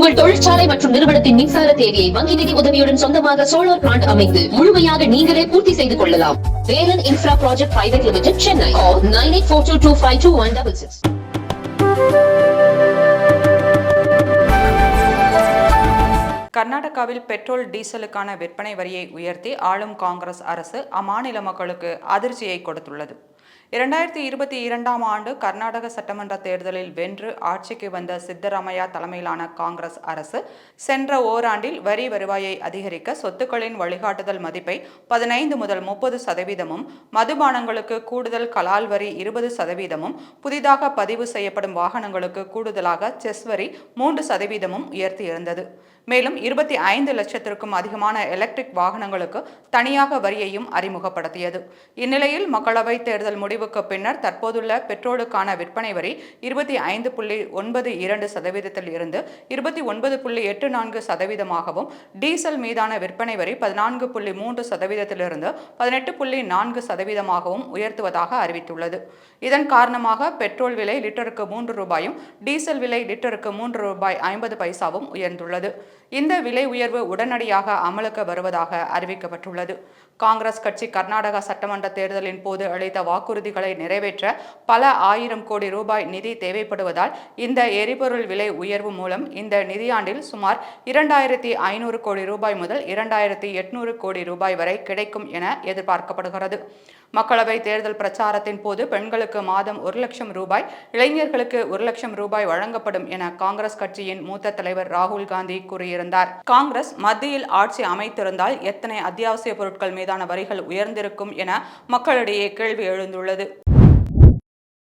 உங்கள் தொழிற்சாலை மற்றும் நிறுவனத்தின் மின்சார தேவையை வங்கி நிதி உதவியுடன் சொந்தமாக சோலார் பிளான்ட் அமைத்து முழுமையாக நீங்களே பூர்த்தி செய்து கொள்ளலாம். Velan infra project private limited Chennai nine eight four two two five two one double six கர்நாடகாவில் பெட்ரோல் டீசலுக்கான விற்பனை வரியை உயர்த்தி ஆளும் காங்கிரஸ் அரசு அம்மாநில மக்களுக்கு அதிர்ச்சியை கொடுத்துள்ளது. இரண்டாயிரத்தி இருபத்தி இரண்டாம் ஆண்டு கர்நாடக சட்டமன்ற தேர்தலில் வென்று ஆட்சிக்கு வந்த சித்தராமையா தலைமையிலான காங்கிரஸ் அரசு சென்ற ஓராண்டில் வரி வருவாயை அதிகரிக்க சொத்துக்களின் வழிகாட்டுதல் மதிப்பை பதினைந்து முதல் முப்பது சதவீதமும் மதுபானங்களுக்கு கூடுதல் கலால் வரி இருபது சதவீதமும் புதிதாக பதிவு செய்யப்படும் வாகனங்களுக்கு கூடுதலாக செஸ் வரி மூன்று சதவீதமும் உயர்த்தியிருந்தது. மேலும் இருபத்தி ஐந்து லட்சத்திற்கும் அதிகமான எலக்ட்ரிக் வாகனங்களுக்கு தனியாக வரியையும் அறிமுகப்படுத்தியது. இந்நிலையில் மக்களவை தேர்தல் முடிவுக்கு பின்னர் தற்போதுள்ள பெட்ரோலுக்கான விற்பனை வரி இருபத்தி ஐந்து புள்ளி ஒன்பது இரண்டு சதவீதத்தில் இருந்து இருபத்தி ஒன்பது புள்ளி எட்டு நான்கு சதவீதமாகவும் டீசல் மீதான விற்பனை வரி பதினான்கு புள்ளி மூன்று சதவீதத்திலிருந்து பதினெட்டு புள்ளி நான்கு சதவீதமாகவும் உயர்த்துவதாக அறிவித்துள்ளது. இதன் காரணமாக பெட்ரோல் விலை லிட்டருக்கு மூன்று ரூபாயும் டீசல் விலை லிட்டருக்கு மூன்று ரூபாய் ஐம்பது பைசாவும் உயர்ந்துள்ளது. இந்த விலை உயர்வு உடனடியாக அமலுக்கு வருவதாக அறிவிக்கப்பட்டுள்ளது. காங்கிரஸ் கட்சி கர்நாடகா சட்டமன்ற தேர்தலின் போது அளித்த வாக்கு வாக்குறுதிகளை நிறைவேற்ற பல ஆயிரம் கோடி ரூபாய் நிதி தேவைப்படுவதால் இந்த எரிபொருள் விலை உயர்வு மூலம் இந்த நிதியாண்டில் சுமார் இரண்டாயிரத்தி ஐநூறு கோடி ரூபாய் முதல் இரண்டாயிரத்தி எட்நூறு கோடி ரூபாய் வரை கிடைக்கும் என எதிர்பார்க்கப்படுகிறது. மக்களவை தேர்தல் பிரச்சாரத்தின் போது பெண்களுக்கு மாதம் ஒரு லட்சம் ரூபாய் இளைஞர்களுக்கு ஒரு லட்சம் ரூபாய் வழங்கப்படும் என காங்கிரஸ் கட்சியின் மூத்த தலைவர் ராகுல் காந்தி கூறியிருந்தார். காங்கிரஸ் மத்தியில் ஆட்சி அமைத்திருந்தால் எத்தனை அத்தியாவசிய பொருட்கள் மீதான வரிகள் உயர்ந்திருக்கும் என மக்களிடையே கேள்வி எழுந்துள்ளது